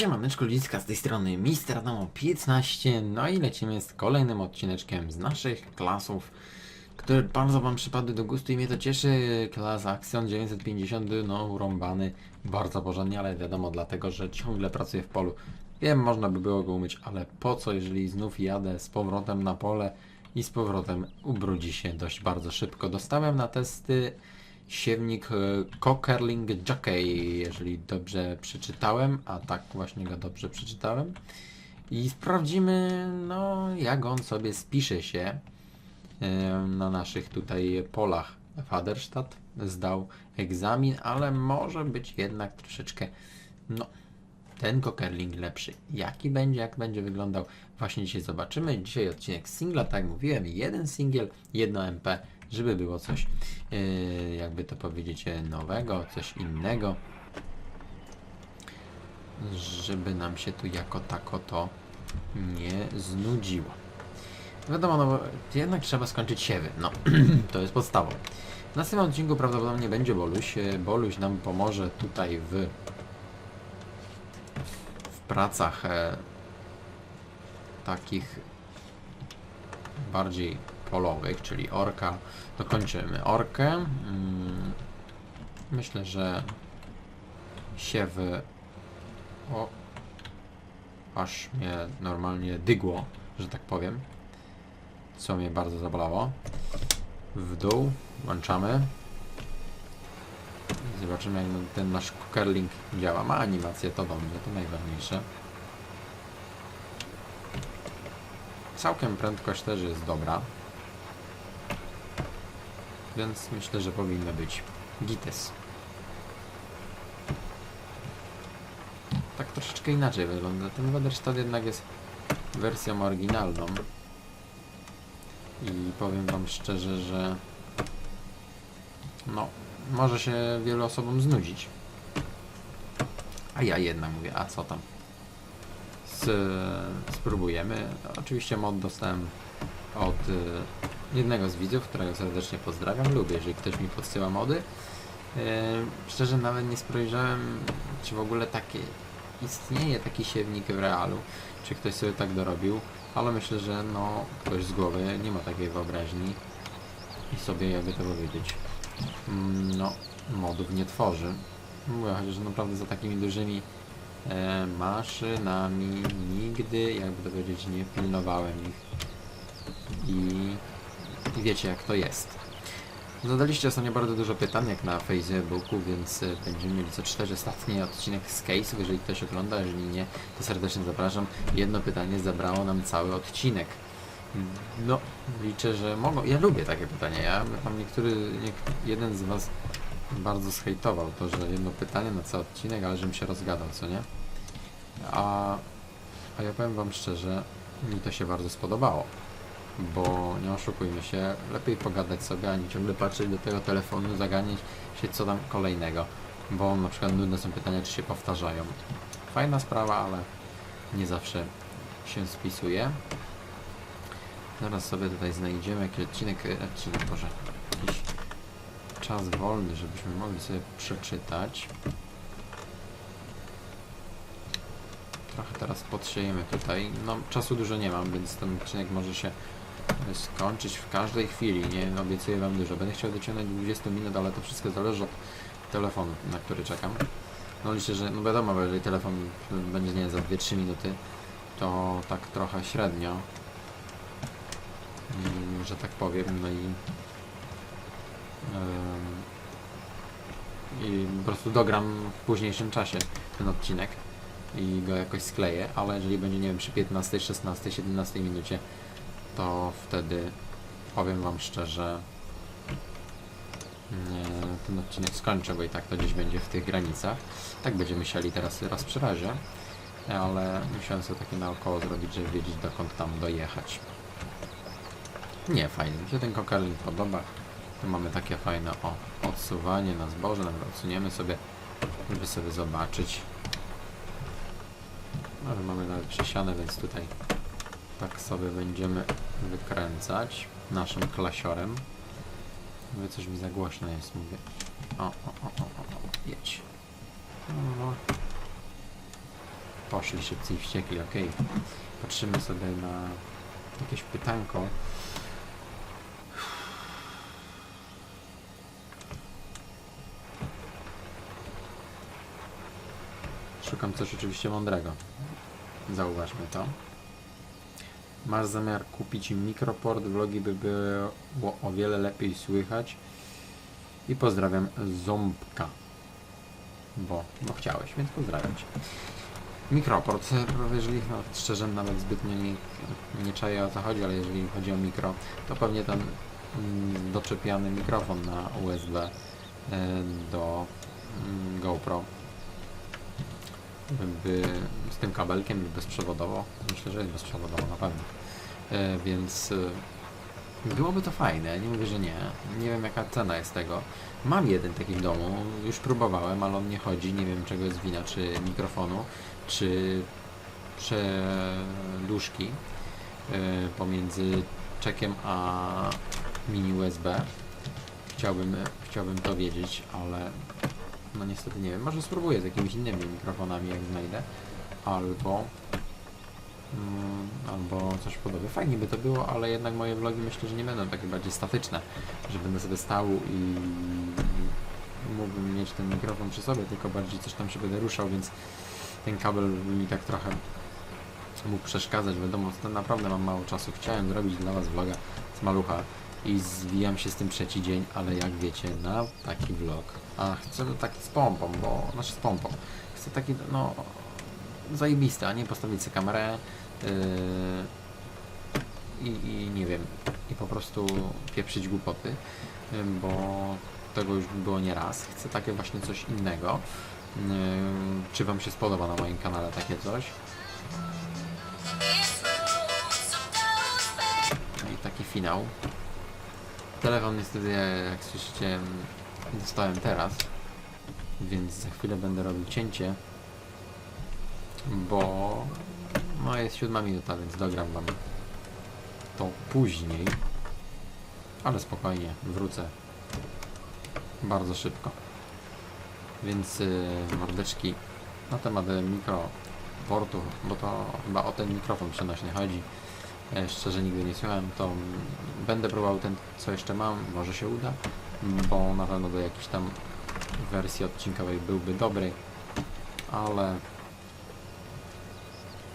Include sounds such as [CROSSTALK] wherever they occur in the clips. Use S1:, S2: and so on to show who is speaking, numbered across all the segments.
S1: Siemaneczko ludziska z tej strony Mister Adamo 15 No i lecimy z kolejnym odcineczkiem z naszych klasów Które bardzo wam przypadły do gustu i mnie to cieszy. Klas Action 950 no urąbany bardzo porządnie Ale wiadomo dlatego, że ciągle pracuję w polu. Wiem, można by było go umyć, ale po co jeżeli znów jadę z powrotem na pole I z powrotem ubrudzi się dość bardzo szybko? Dostałem na testy siewnik e, Cockerling Jockey, jeżeli dobrze przeczytałem, a tak właśnie go dobrze przeczytałem. I sprawdzimy, no, jak on sobie spisze się e, na naszych tutaj polach. Faderstadt zdał egzamin, ale może być jednak troszeczkę, no, ten Cockerling lepszy. Jaki będzie, jak będzie wyglądał, właśnie dzisiaj zobaczymy. Dzisiaj odcinek singla, tak jak mówiłem, jeden singiel, jedno MP, żeby było coś, yy, jakby to powiedzieć, e, nowego, coś innego. Żeby nam się tu jako tako to nie znudziło. Wiadomo, no bo jednak trzeba skończyć siewy. No, [CLEARS THROAT] to jest podstawą. W następnym odcinku prawdopodobnie będzie Boluś. E, Boluś nam pomoże tutaj w w pracach e, takich bardziej polowych, czyli orka. Dokończymy orkę. Mm, myślę, że siewy. O, aż mnie normalnie dygło, że tak powiem. Co mnie bardzo zabolało. W dół włączamy. Zobaczymy jak ten nasz cookerling działa. Ma animację, to dobrze, to najważniejsze. Całkiem prędkość też jest dobra. Więc myślę, że powinno być gites. Tak troszeczkę inaczej wygląda. Ten Waderstad jednak jest wersją oryginalną. I powiem wam szczerze, że no, może się wielu osobom znudzić. A ja jednak mówię, a co tam? Z, spróbujemy. Oczywiście mod dostałem od jednego z widzów, którego serdecznie pozdrawiam. Lubię, jeżeli ktoś mi podsyła mody. Y, szczerze nawet nie spojrzałem, czy w ogóle takie istnieje taki siewnik w realu, czy ktoś sobie tak dorobił, ale myślę, że no ktoś z głowy nie ma takiej wyobraźni i sobie jakby to powiedzieć mm, no, modów nie tworzy. Mówię chociaż naprawdę za takimi dużymi e, maszynami nigdy, jakby to powiedzieć, nie pilnowałem ich. I wiecie jak to jest. Zadaliście ostatnio bardzo dużo pytań, jak na Facebooku, więc e, będziemy mieli co cztery ostatni odcinek z case'ów. Jeżeli ktoś ogląda, jeżeli nie, to serdecznie zapraszam. Jedno pytanie zabrało nam cały odcinek. No, liczę, że mogą. Ja lubię takie pytania. Ja tam niektóry, niek jeden z was bardzo zhejtował to, że jedno pytanie na cały odcinek, ale żebym się rozgadał, co nie? A, a ja powiem wam szczerze, mi to się bardzo spodobało. Bo nie oszukujmy się, lepiej pogadać sobie, a nie ciągle patrzeć do tego telefonu, zaganiać się co tam kolejnego. Bo na przykład nudne są pytania, czy się powtarzają. Fajna sprawa, ale nie zawsze się spisuje. Zaraz sobie tutaj znajdziemy jakiś odcinek, e, odcinek, Boże, jakiś czas wolny, żebyśmy mogli sobie przeczytać. Trochę teraz podsiejemy tutaj. No, czasu dużo nie mam, więc ten odcinek może się e, skończyć w każdej chwili. Nie obiecuję wam dużo. Będę chciał dociągnąć 20 minut, ale to wszystko zależy od telefonu, na który czekam. No liczę, że, no wiadomo, bo jeżeli telefon będzie, nie za 2-3 minuty, to tak trochę średnio mm, że tak powiem, no i em, i po prostu dogram w późniejszym czasie ten odcinek i go jakoś skleję, ale jeżeli będzie, nie wiem, przy 15, 16, 17 minucie, to wtedy powiem wam szczerze, ten odcinek skończę, bo i tak to gdzieś będzie w tych granicach. Tak będziemy siali teraz raz przy razie, ale musiałem sobie takie naokoło zrobić, żeby wiedzieć dokąd tam dojechać. Nie, fajnie. Mi się ten kokarling podoba. Tu mamy takie fajne, o, odsuwanie na zboże, nawet odsuniemy sobie, żeby sobie zobaczyć. Ale mamy nawet przesiane, więc tutaj tak sobie będziemy wykręcać naszym klasiorem. Mówię, coś mi za głośno jest, mówię. O, o, o, o, o, jedź. No, Poszli szybcy i wściekli, okej. Patrzymy sobie na jakieś pytanko. Szukam coś oczywiście mądrego. Zauważmy to. Masz zamiar kupić mikroport, vlogi by było o wiele lepiej słychać. I pozdrawiam Ząbka. Bo, bo chciałeś, więc pozdrawiam Cię. Mikroport, jeżeli no, szczerze nawet zbytnio nie, nie czaję o co chodzi, ale jeżeli chodzi o mikro, to pewnie ten mm, doczepiany mikrofon na USB e, do mm, GoPro by z tym kabelkiem bezprzewodowo, myślę, że jest bezprzewodowo na pewno. E, więc e, byłoby to fajne, nie mówię, że nie. Nie wiem jaka cena jest tego. Mam jeden taki w domu, już próbowałem, ale on nie chodzi. Nie wiem czego jest wina, czy mikrofonu, czy przedłużki e, pomiędzy czekiem a mini USB. Chciałbym, chciałbym to wiedzieć, ale no niestety nie wiem. Może spróbuję z jakimiś innymi mikrofonami, jak znajdę. Albo... Mm, albo coś podobnego. Fajnie by to było, ale jednak moje vlogi myślę, że nie będą takie bardziej statyczne. Że będę sobie stał i mógłbym mieć ten mikrofon przy sobie, tylko bardziej coś tam się będę ruszał, więc ten kabel mi tak trochę mógł przeszkadzać. Wiadomo, naprawdę mam mało czasu. Chciałem zrobić dla Was vloga z malucha i zwijam się z tym trzeci dzień, ale jak wiecie, na taki vlog, a chcę taki z pompą, bo, znaczy z pompą, chcę taki, no, zajebisty, a nie postawić sobie kamerę yy, i, i nie wiem, i po prostu pieprzyć głupoty, yy, bo tego już było nie raz. Chcę takie właśnie coś innego. Yy, czy Wam się spodoba na moim kanale takie coś? I taki finał. Telefon niestety, jak słyszycie, dostałem teraz, więc za chwilę będę robił cięcie, bo no jest siódma minuta, więc dogram wam to później, ale spokojnie, wrócę bardzo szybko. Więc yy, mordeczki na temat mikroportu, bo to chyba o ten mikrofon przenośnie chodzi. Szczerze nigdy nie słuchałem, to mm, będę próbował ten, co jeszcze mam, może się uda, bo na pewno do jakiejś tam wersji odcinkowej byłby dobry, ale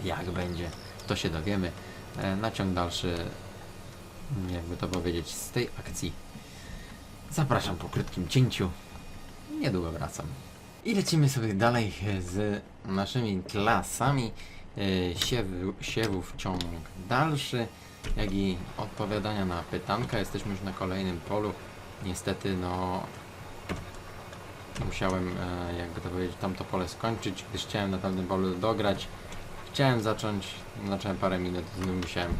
S1: jak będzie, to się dowiemy. E, Na ciąg dalszy, jakby to powiedzieć, z tej akcji zapraszam po krótkim cięciu. Niedługo wracam. I lecimy sobie dalej z naszymi klasami e, siewu, siewów ciąg dalszy, jak i odpowiadania na pytanka. Jesteśmy już na kolejnym polu. Niestety, no musiałem, e, jakby to powiedzieć, tamto pole skończyć, gdyż chciałem na tamtym polu dograć. Chciałem zacząć, zacząłem parę minut, znów musiałem,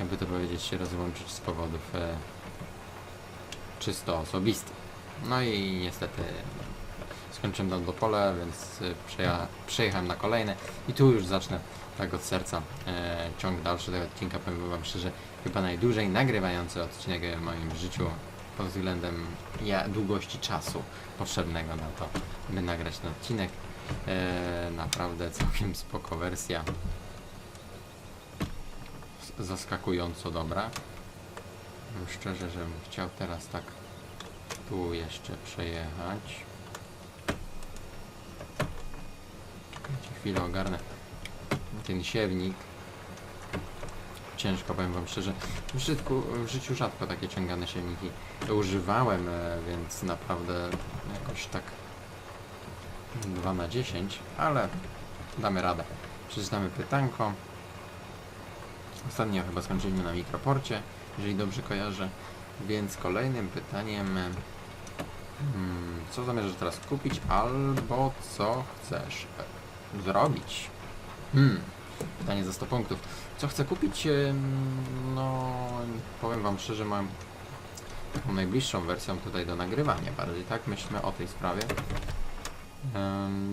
S1: jakby to powiedzieć, się rozłączyć z powodów e, czysto osobistych. No i niestety skończyłem tamto pole, więc e, przeja przejechałem na kolejne i tu już zacznę tak od serca e, ciąg dalszy tego odcinka. Powiem Wam szczerze, chyba najdłużej nagrywający odcinek w moim życiu pod względem ja, długości czasu potrzebnego na to, by nagrać ten odcinek. E, naprawdę całkiem spoko wersja. Zaskakująco dobra. Szczerze, żebym chciał teraz tak tu jeszcze przejechać. Chwilę, ogarnę ten siewnik. Ciężko, powiem wam szczerze. W życiu, w życiu rzadko takie ciągane siewniki używałem, e, więc naprawdę jakoś tak 2 na 10, ale damy radę. Przeczytamy pytanko. Ostatnio chyba skończyliśmy na mikroporcie, jeżeli dobrze kojarzę. Więc kolejnym pytaniem hmm, co zamierzasz teraz kupić albo co chcesz e, zrobić? Hmm, pytanie za 100 punktów. Co chcę kupić? No, powiem Wam szczerze, mam taką najbliższą wersją tutaj do nagrywania bardziej, tak? Myślmy o tej sprawie.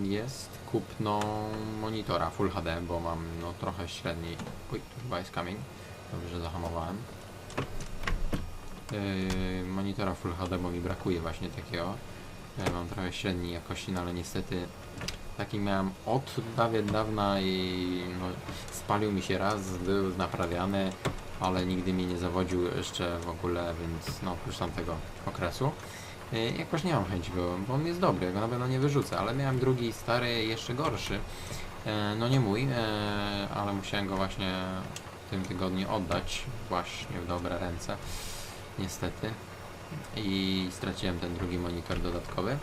S1: Jest kupno monitora Full HD, bo mam no trochę średniej... Uj, tu chyba jest kamień. Dobrze, zahamowałem. Monitora Full HD, bo mi brakuje właśnie takiego. Mam trochę średniej jakości, no ale niestety Taki miałem od dawien dawna i no, spalił mi się raz, był naprawiany, ale nigdy mnie nie zawodził jeszcze w ogóle, więc no już tamtego okresu. Y, Jakoś nie mam chęci go, bo on jest dobry, go na pewno nie wyrzucę, ale miałem drugi stary, jeszcze gorszy. E, No nie mój, e, ale musiałem go właśnie w tym tygodniu oddać właśnie w dobre ręce, niestety. I straciłem ten drugi monitor dodatkowy.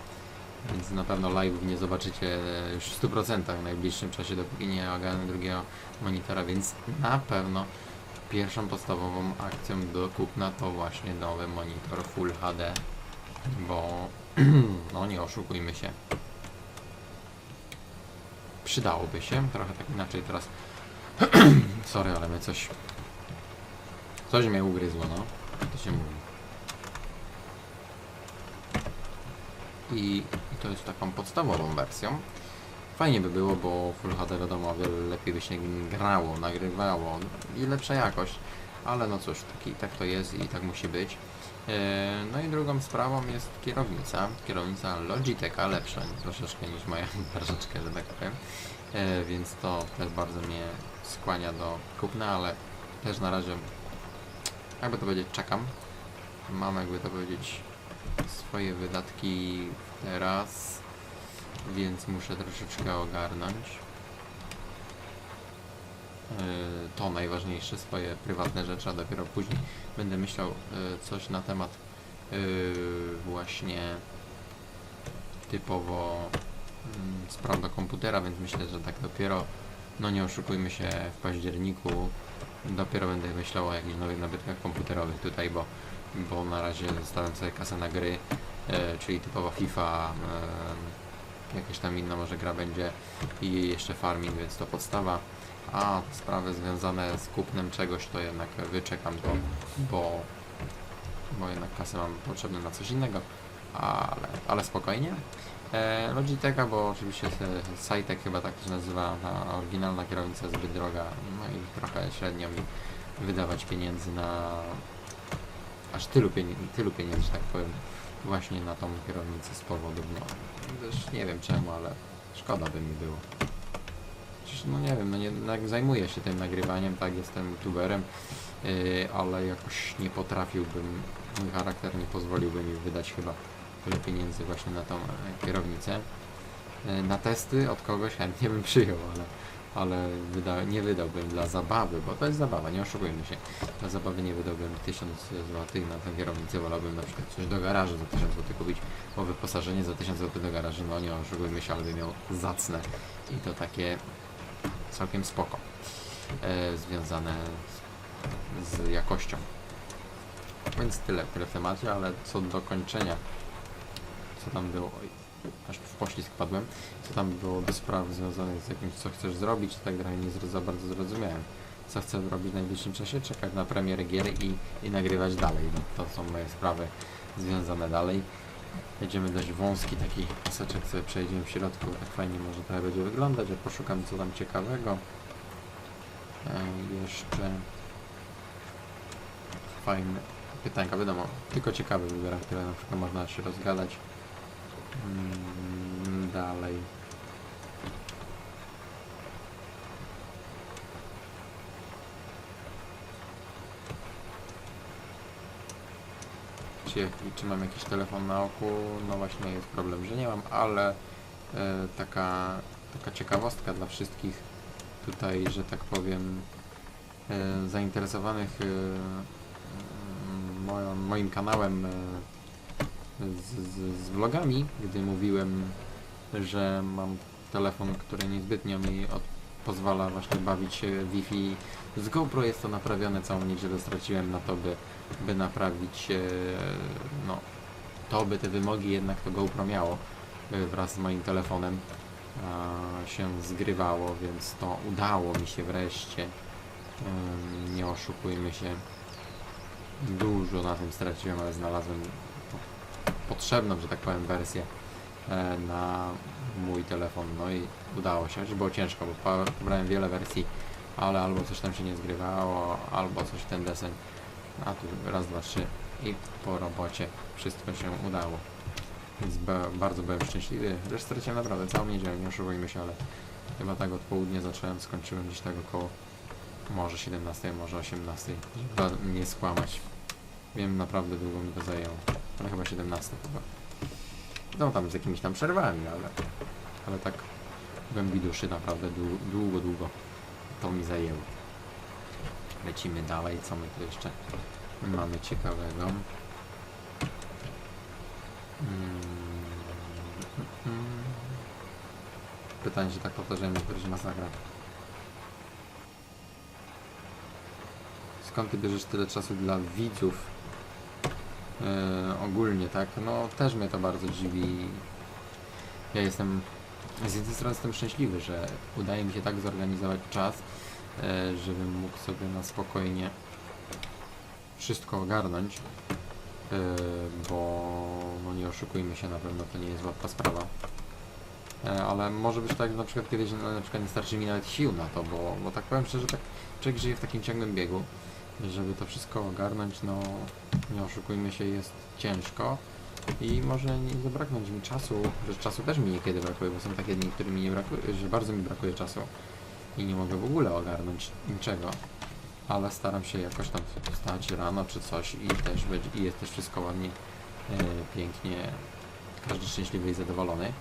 S1: Więc na pewno live'ów nie zobaczycie już w 100% w najbliższym czasie, dopóki nie ogarnę drugiego monitora, więc na pewno pierwszą podstawową akcją do kupna to właśnie nowy monitor Full HD, bo [CLEARS THROAT] no nie oszukujmy się. Przydałoby się, trochę tak inaczej teraz. [CLEARS THROAT] Sorry, ale mnie coś. Coś mnie ugryzło, no. To się mówi. I, I to jest taką podstawową wersją. Fajnie by było, bo Full HD wiadomo, wiele lepiej by się grało, nagrywało i lepsza jakość. Ale no cóż, taki, tak to jest i tak musi być. E, No i drugą sprawą jest kierownica. Kierownica Logitecha lepsza troszeczkę niż moja [LAUGHS] troszeczkę, że tak powiem. E, Więc to też bardzo mnie skłania do kupna, ale też na razie, jakby to powiedzieć, czekam. Mam jakby to powiedzieć swoje wydatki teraz, więc muszę troszeczkę ogarnąć. Yy, To najważniejsze, swoje prywatne rzeczy, a dopiero później będę myślał yy, coś na temat yy, właśnie typowo mm, spraw do komputera, więc myślę, że tak dopiero, no nie oszukujmy się, w październiku dopiero będę myślał o jakichś nowych nabytkach komputerowych tutaj, bo bo na razie zostawiam sobie kasę na gry, e, czyli typowo FIFA, e, jakaś tam inna może gra będzie i jeszcze farming, więc to podstawa. A sprawy związane z kupnem czegoś to jednak wyczekam to, bo, bo jednak kasę mam potrzebne na coś innego, ale, ale spokojnie. E, bo oczywiście Sajtek chyba tak się nazywa, ta oryginalna kierownica zbyt droga, no i trochę średnio mi wydawać pieniędzy na aż tylu, pieni tylu pieniędzy, tak powiem, właśnie na tą kierownicę z powodu, no, też nie wiem czemu, ale szkoda by mi było. Przecież, no nie wiem, no nie, no zajmuję się tym nagrywaniem, tak, jestem youtuberem, yy, ale jakoś nie potrafiłbym, mój charakter nie pozwoliłby mi wydać chyba tyle pieniędzy właśnie na tą e, kierownicę. Yy, na testy od kogoś chętnie bym przyjął, ale ale wyda nie wydałbym dla zabawy, bo to jest zabawa, nie oszukujmy się. Dla zabawy nie wydałbym 1000 zł na tę kierownicę, wolałbym na przykład coś do garażu za 1000 zł kupić, bo wyposażenie za 1000 zł do garażu, no nie oszukujmy się, ale bym miał zacne i to takie całkiem spoko, e, związane z, z jakością. Więc tyle, w temacie, ale co do kończenia, co tam było, aż w poślizg padłem, co tam było do spraw związanych z jakimś, co chcesz zrobić tak dalej, nie za bardzo zrozumiałem. Co chcę robić w najbliższym czasie? Czekać na premierę gier i, i nagrywać dalej. No, to są moje sprawy związane dalej. Jedziemy dość wąski taki paseczek, sobie przejdziemy w środku, tak fajnie może trochę będzie wyglądać, ja poszukam co tam ciekawego. E, jeszcze fajne pytanka, wiadomo, tylko ciekawe wybieram, które na przykład można się rozgadać. Mm, dalej. Czy, czy mam jakiś telefon na oku? No właśnie jest problem, że nie mam, ale e, taka, taka ciekawostka dla wszystkich tutaj, że tak powiem, e, zainteresowanych moją, moim kanałem z, z, z vlogami, gdy mówiłem, że mam telefon, który niezbytnio mi od, pozwala właśnie bawić się Wi-Fi. Z GoPro jest to naprawione całą niedzielę straciłem na to, by, by naprawić e, no to by te wymogi jednak to GoPro miało e, wraz z moim telefonem a, się zgrywało, więc to udało mi się wreszcie. Ym, nie oszukujmy się. Dużo na tym straciłem, ale znalazłem potrzebną, że tak powiem, wersję e, na mój telefon. No i udało się, choć było ciężko, bo pobrałem wiele wersji, ale albo coś tam się nie zgrywało, albo coś ten desen. A tu raz, dwa, trzy i po robocie wszystko się udało. Więc ba bardzo byłem szczęśliwy. Też straciłem naprawdę całą niedzielę, nie oszukujmy się, ale chyba tak od południa zacząłem, skończyłem gdzieś tak około może 17, może 18, żeby nie skłamać. Wiem, naprawdę długo mi to zajęło, ale chyba 17 chyba. No tam z jakimiś tam przerwami, ale, ale tak w głębi duszy naprawdę długo, długo, to mi zajęło. Lecimy dalej, co my tu jeszcze mamy ciekawego. Mm. Pytanie się tak powtarzałem, że się masakra. Skąd ty bierzesz tyle czasu dla widzów? Yy, ogólnie, tak? No też mnie to bardzo dziwi. Ja jestem z jednej strony jestem szczęśliwy, że udaje mi się tak zorganizować czas, e, żebym mógł sobie na spokojnie wszystko ogarnąć, e, bo no nie oszukujmy się, na pewno to nie jest łatwa sprawa. E, Ale może być tak, że na przykład kiedyś no, na przykład nie starczy mi nawet sił na to, bo, bo tak powiem szczerze, tak człowiek żyje w takim ciągłym biegu, żeby to wszystko ogarnąć, no nie oszukujmy się, jest ciężko i może nie zabraknąć mi czasu, że czasu też mi niekiedy brakuje, bo są takie dni, które mi nie brakuje, że bardzo mi brakuje czasu i nie mogę w ogóle ogarnąć niczego, ale staram się jakoś tam wstać rano czy coś i też będzie, i jest też wszystko ładnie, e, pięknie, każdy szczęśliwy i zadowolony.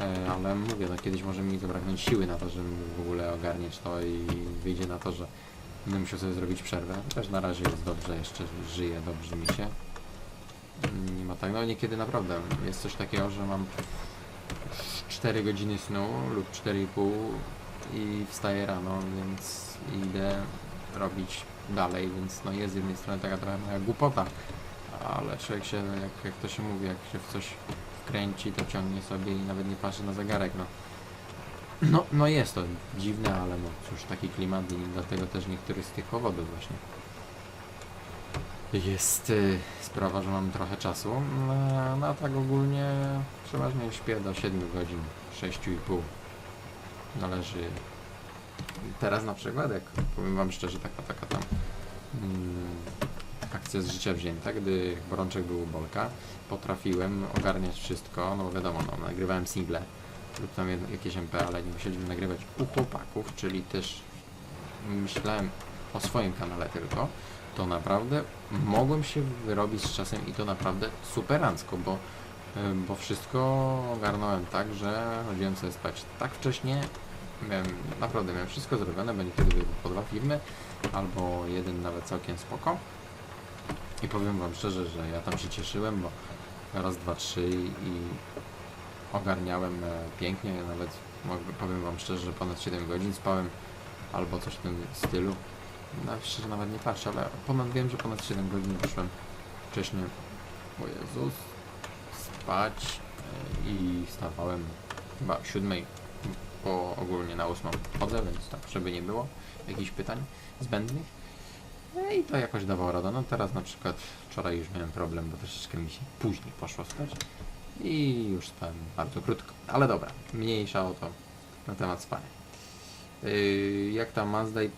S1: E, ale mówię, no kiedyś może mi zabraknąć siły na to, żebym w ogóle ogarniać to i wyjdzie na to, że będę musiał sobie zrobić przerwę. Też na razie jest dobrze, jeszcze żyję, dobrze mi się. Mm, Nie ma tak, no niekiedy naprawdę jest coś takiego, że mam 4 godziny snu lub 4,5 i wstaję rano, więc idę robić dalej, więc no jest z jednej strony taka trochę moja głupota, ale człowiek się, jak, jak to się mówi, jak się w coś wkręci, to ciągnie sobie i nawet nie patrzy na zegarek, no. No, no jest to dziwne, ale no cóż, taki klimat i dlatego też niektórych z tych powodów właśnie. Jest y, sprawa, że mam trochę czasu, no, no a tak ogólnie przeważnie śpię do 7 godzin, 6,5. Należy... Teraz na przykład, jak powiem wam szczerze, taka, taka tam mm, akcja z życia wzięta, gdy Borączek był u Bolka, potrafiłem ogarniać wszystko, no wiadomo, no, nagrywałem single lub tam jakieś MP, ale nie musieliśmy nagrywać u chłopaków, czyli też myślałem o swoim kanale tylko, to naprawdę mogłem się wyrobić z czasem i to naprawdę superancko, bo, y, bo wszystko ogarnąłem tak, że chodziłem sobie spać tak wcześnie, miałem, naprawdę miałem wszystko zrobione, bo niekiedy były po dwa filmy, albo jeden nawet całkiem spoko. I powiem wam szczerze, że ja tam się cieszyłem, bo raz, dwa, trzy i ogarniałem e, pięknie, nawet mogę- powiem wam szczerze, że ponad 7 godzin spałem, albo coś w tym stylu. No, szczerze nawet nie patrzę, ale ponad wiem, że ponad 7 godzin wyszłem wcześniej. O Jezus, spać e, i wstawałem chyba o 7, bo ogólnie na 8 chodzę, więc tak, żeby nie było jakichś pytań zbędnych. No i to jakoś dawało radę. No teraz na przykład wczoraj już miałem problem, bo troszeczkę mi się później poszło spać i już spałem bardzo krótko. Ale dobra, mniejsza o to na temat spania. Yy, jak tam Mazda i...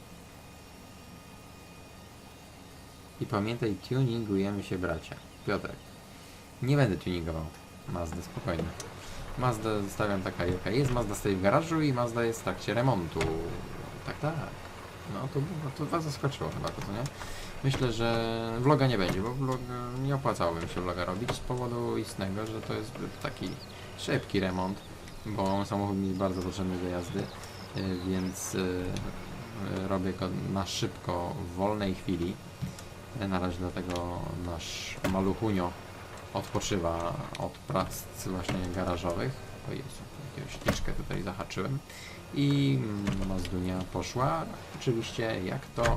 S1: I pamiętaj, tuningujemy się bracia. Piotrek, nie będę tuningował Mazdy, spokojnie. Mazda zostawiam taka jaka jest, Mazda stoi w garażu i Mazda jest w trakcie remontu. Tak, tak. No to, no to was zaskoczyło chyba to, co nie? Myślę, że vloga nie będzie, bo vlog, nie opłacałoby mi się vloga robić z powodu istnego, że to jest taki szybki remont, bo samochód mi jest bardzo potrzebny do jazdy, y, więc y, y, robię go na szybko, w wolnej chwili. Na razie dlatego nasz maluchunio odpoczywa od prac właśnie garażowych. O Jezu, jakąś liczkę tutaj zahaczyłem. I mm, Mazdunia poszła. Oczywiście jak to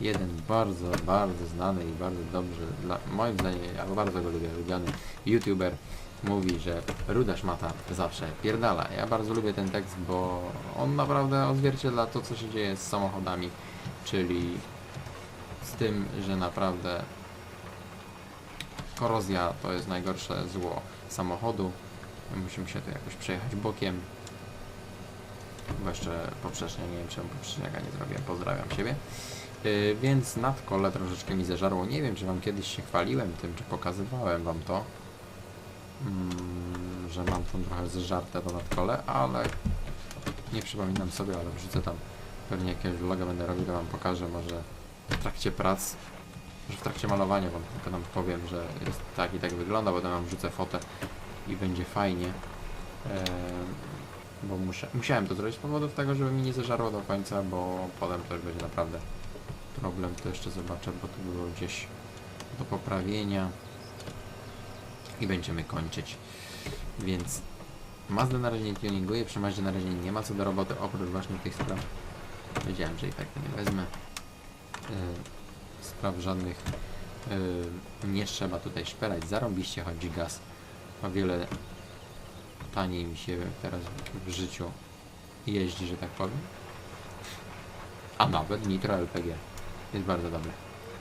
S1: jeden bardzo, bardzo znany i bardzo dobrze, dla, moim zdaniem, ja bardzo go lubię, lubiany youtuber mówi, że ruda szmata zawsze pierdala. Ja bardzo lubię ten tekst, bo on naprawdę odzwierciedla to, co się dzieje z samochodami, czyli z tym, że naprawdę korozja to jest najgorsze zło samochodu. Musimy się tu jakoś przejechać bokiem. Bo jeszcze poprzecznia, nie wiem czemu poprzeczniaka nie zrobiłem, pozdrawiam siebie. Yy, więc nad kole troszeczkę mi zeżarło. Nie wiem, czy wam kiedyś się chwaliłem tym, czy pokazywałem wam to. mm, że mam tam trochę zżarte to nadkole, ale nie przypominam sobie, ale wrzucę tam pewnie jakiegoś vloga będę robił, to wam pokażę może w trakcie prac, może w trakcie malowania wam tylko tam powiem, że jest tak i tak wygląda, potem wam wrzucę fotę i będzie fajnie. Bo musiałem to zrobić z powodów tego, żeby mi nie zeżarło do końca, bo potem to już będzie naprawdę problem. To jeszcze zobaczę, bo tu było gdzieś do poprawienia i będziemy kończyć. Więc Mazda na razie nie tuninguję, przy Mazdzie na razie nie ma co do roboty, oprócz właśnie tych spraw. Wiedziałem, że i tak to nie wezmę. Yy, spraw żadnych yy, nie trzeba tutaj szperać. Zarąbiście chodzi gaz. O wiele taniej mi się teraz w życiu jeździ, że tak powiem. A nawet Nitro LPG jest bardzo dobre.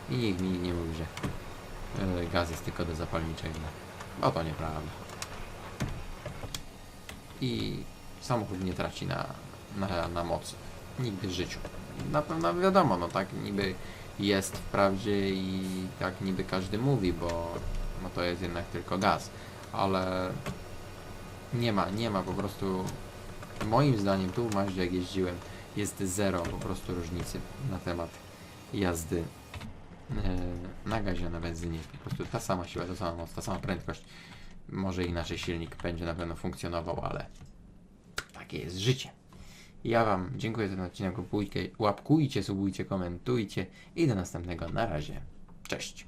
S1: I nikt mi nie mówi, że yy, gaz jest tylko do zapalniczego. Bo to nieprawda. I samochód nie traci na, na, na mocy. Nigdy w życiu. Na pewno wiadomo, no tak niby jest wprawdzie i tak niby każdy mówi, bo no to jest jednak tylko gaz. Ale nie ma, nie ma po prostu moim zdaniem tu w Maździe jak jeździłem jest zero po prostu różnicy na temat jazdy e, na gazie, na benzynie. Po prostu ta sama siła, ta sama moc, ta sama prędkość. Może inaczej silnik będzie na pewno funkcjonował, ale takie jest życie. Ja Wam dziękuję za ten odcinek. Łapkujcie, subujcie, komentujcie i do następnego. Na razie. Cześć.